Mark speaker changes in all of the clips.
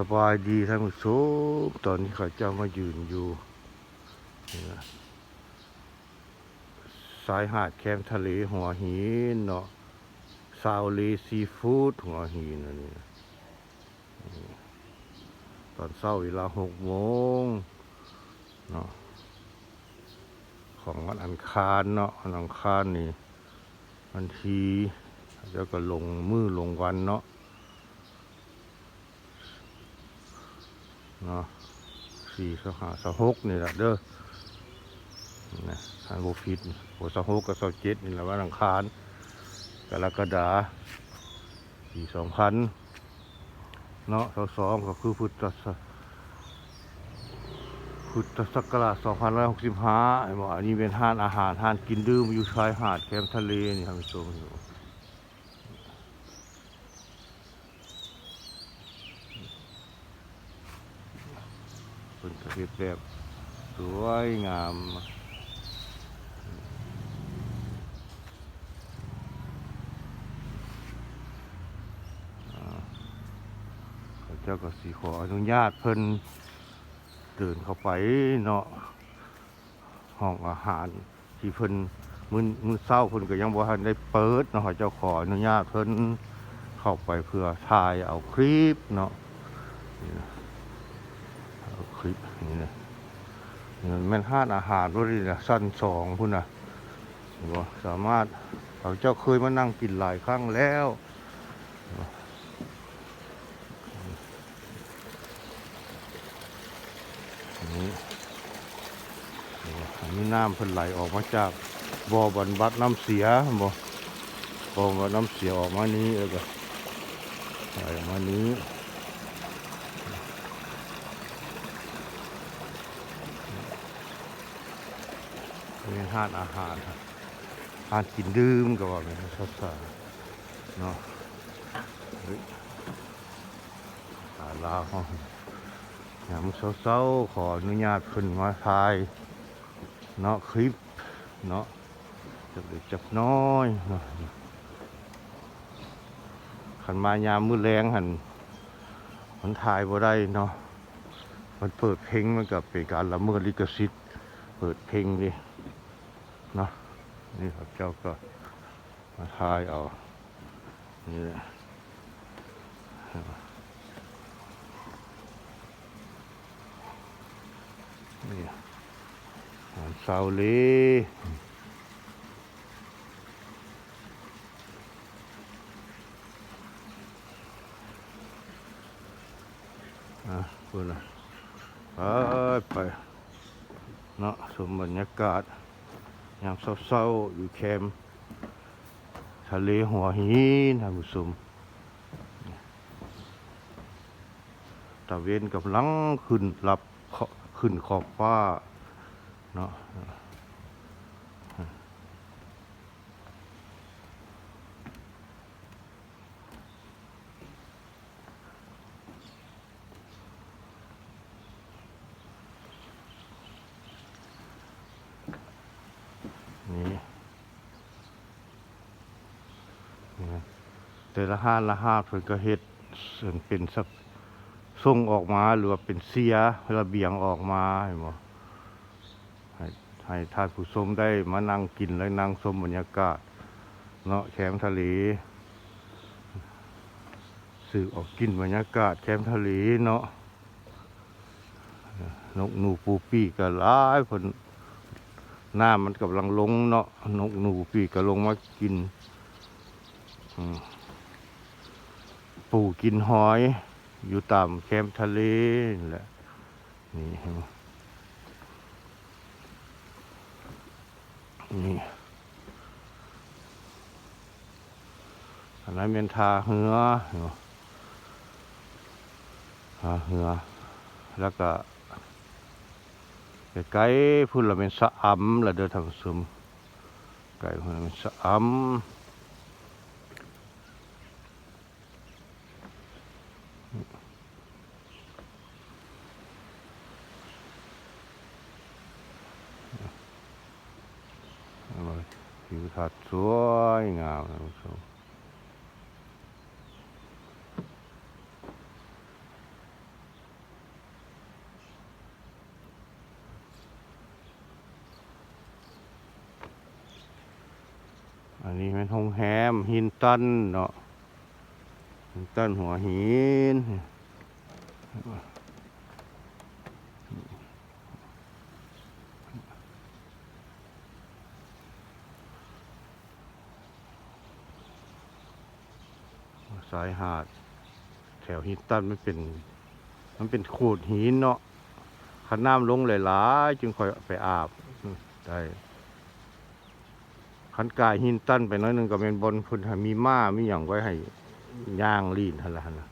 Speaker 1: สบายดีท่านผู้ชมตอนนี้เขาเจ้ามายืนอยู่สายหาดแคมทะเลหัวหินเนาะซาวเลซีฟู้ดหัวหินอันนี้นะนี่ตอนเช้าเวลาหกโมงเนาะของวันอังคารเนาะวันอังคารนี่วันทีแล้วก็ลงมือลงวันเนาะ เนาะสี่สหาสหกนี่แหละเด้อนะทานโบฟิตโบสหกกับสเจ็ดนี่แหละวันอังคารกรกฎาปีสองพันเนาะสสองก็คือพุทธศพุทธศักราชสองพันร้อยหกสิบห้าไอ้หมออันนี้เป็นห้านอาหารห้านกินดื่มอยู่ชายหาดแคมป์ทะเลนี่ท่านผู้ชม อยู่เป็นกระเฮ็ดแบบสวยงามเจ้าก็สีขออนุญาตเพิ่นเดินเข้าไปเนาะห้องอาหารที่เพิ่นมือมื้อเช้าเพิ่นก็ยังบ่ทันได้เปิดเนาะขาเจ้าขออนุญาตเพิ่นเข้าไปเพื่อถ่ายเอาคลิปเนาะนี่นะเอาคลิป นี่นะนี่มันแม่ห้านอาหารบ่ได้นะสั้นสองพุ่นนะบ่สามารถเขาเจ้าเคยมานั่งกินหลายครั้งแล้วอันนี้อันนี้น้ำเพิ่นไหลออกมาจากบ่อบรรบัดน้ำเสียบ่บ่อบรรบัดน้ำเสียออกมานี้แล้วก็ไหลออกมานี้ นี่ห้านอาหารห้านกินดื่มก็ว่าเป็นภาษาเนาะเฮ้ยตาลาวยามเศร้าๆขออนุญาตเพิ่นมาถ่ายเนาะคลิปเนาะจับเล็กจับน้อยเนาะขันมายามมือแรงหันมันถ่ายบ่ได้เนาะมันเปิดเพลงมันกับเป็นการละเมิดลิขสิทธิ์ เปิดเพลงดิเนะนี่ครับเจ้าก็มาถ่ายเอานี่แหละนี่อาหารซาลีอะพูดนะไปไป เนาะชมบรรยากาศ ยามเศร้าๆอยู่แคมป์ทะเลหัวหินท่านผู้ชมตะเวนกับลังขึ้นหลับขอขึ้นขอบฟ้าเนาะ แต่ละห้าละห้าเพิ่นก็เฮ็ดส่วนเป็นสักส่งออกมาหรือว่าเป็นเสียระเบียงออกมาเห็นบ่ให้ให้ท่านผู้ชมได้มานั่งกินและนั่งชมบรรยากาศ เนาะแคมทะเลสื่อออกกินบรรยากาศแคมทะเลเนาะนกหนูปูปีกก็หลายคนหน้ามันกำลังลงเนาะนกหนูปีกก็ลงมากินอืม ปูกินหอย อยู่ตามแคมป์ทะเลนี่แหละนี่เห็นไหมนี่อันนั้นเป็นทาเหือทาเหือ แล้วก็ไก่พุ่นละเป็นสะอำละเด้อทางซึมไก่พุ่นละเป็นสะอำ ทิวทัดน์สวยงามท่านผู้ชมอันนี้เป็นห้องแฮมหินตันเนาะหินตันหัวหินายหาด แถวหินตันมันเป็น มันเป็นโขดหินเนาะขันน้ำลงหลายๆจึงค่อยไปอาบได้ขันกายหินตันไปน้อยนึงก็เป็นบนพุ่นมีม้ามีอย่างไว้ให้ย่างลีนทันละหั่นะ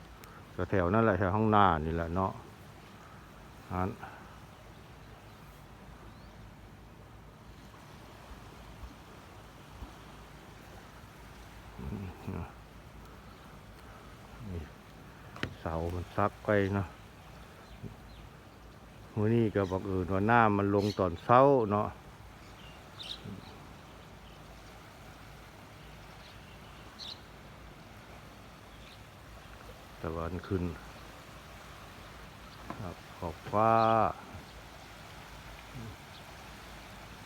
Speaker 1: ก็แถวนั่นแหละแถวห้องหน้านี่แหละเนาะอัน เสามันซักไปเนาะวันนี้ก็บอกเออว่าหน้ามันลงตอนเช้าเนาะตะวันขึ้นครับขอบฟ้า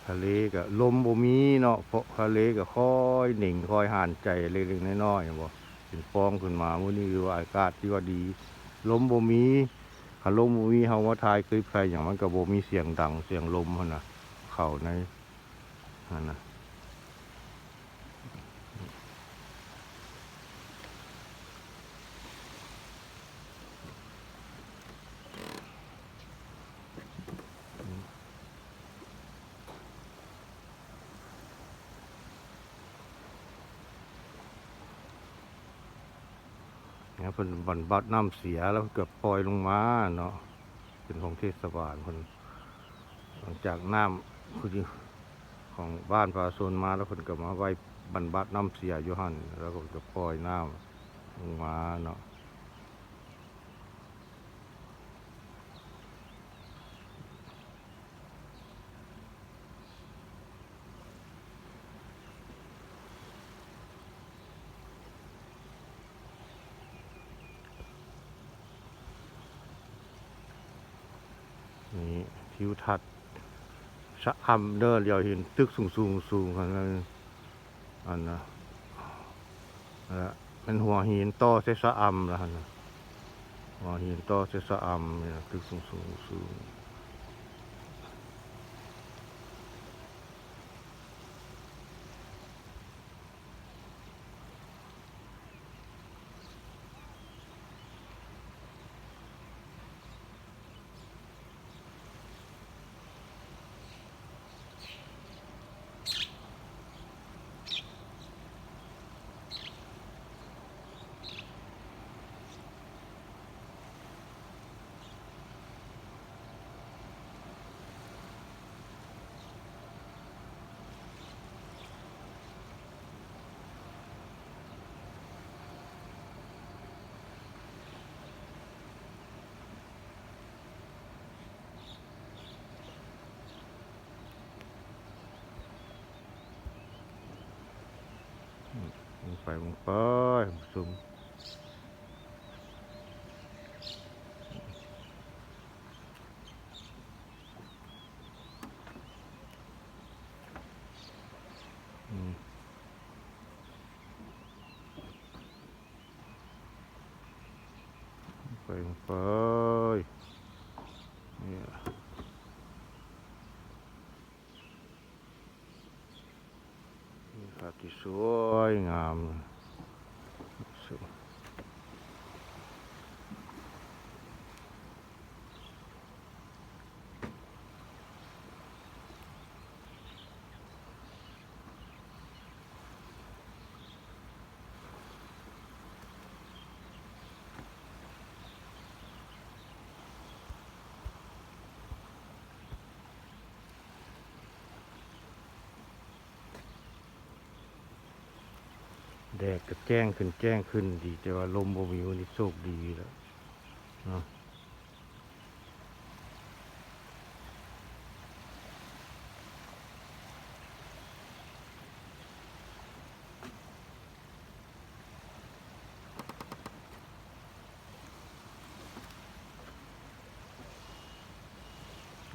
Speaker 1: ทะเลก็ลมบ่มีเนาะเพราะทะเลก็ค่อยหนิงค่อยห่านใจเล็กๆน้อยๆบ่ เป็นฟองขึ้นมามื่อนี้คือว่าอากาศที่ว่าดีลมบ่มีฮันลมบ่มีเฮาว่าทายคลิปใครอย่างมันก็บ่มีเสียงดังเสียงลมหั่นน่ะ เข่าในนั่นน่ะ นี่ยเพิ่นบันบัดน้ำเสียแล้วเกือบปล่อยลงมาเนาะเป็นของเทศบาลเพิ่นหลังจากน้ำคือของบ้านประชาชนมาแล้วเพิ่นก็มาไว้บรรบัดน้ำเสียอยู่หั่นแล้วก็จะปล่อยน้ำลงมาเนาะนี่ ทิวทัศน์ชะอำเด้อเดียวเห็นตึกสูงสูงสูงกันนั้นอันนะนั่ะเป็นหัวหินต่อเสสะอำแล้วหั่นนะหัวหินต่อเสสะอำเนี่ยตึกสูงสูงสูง ลง ไปลงไปซุมอืมลงไปลงไปเนี่ย นี่ครับที่สวยงามสวย แดดก็แจ้งขึ้นแจ้งขึ้นดี แต่ว่าลมบ่มีวันนี้โชคดีแล้วเนาะ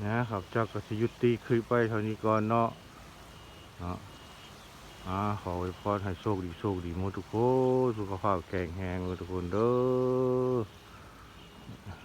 Speaker 1: นะครับเจ้าก็สิยุติคลิปไปเท่านี้ก่อนเนาะเนาะ ขอไว้พรให้โชคดีโชคดีหมดทุกคน สุขภาพแข็งแรงทุกคนเด้อ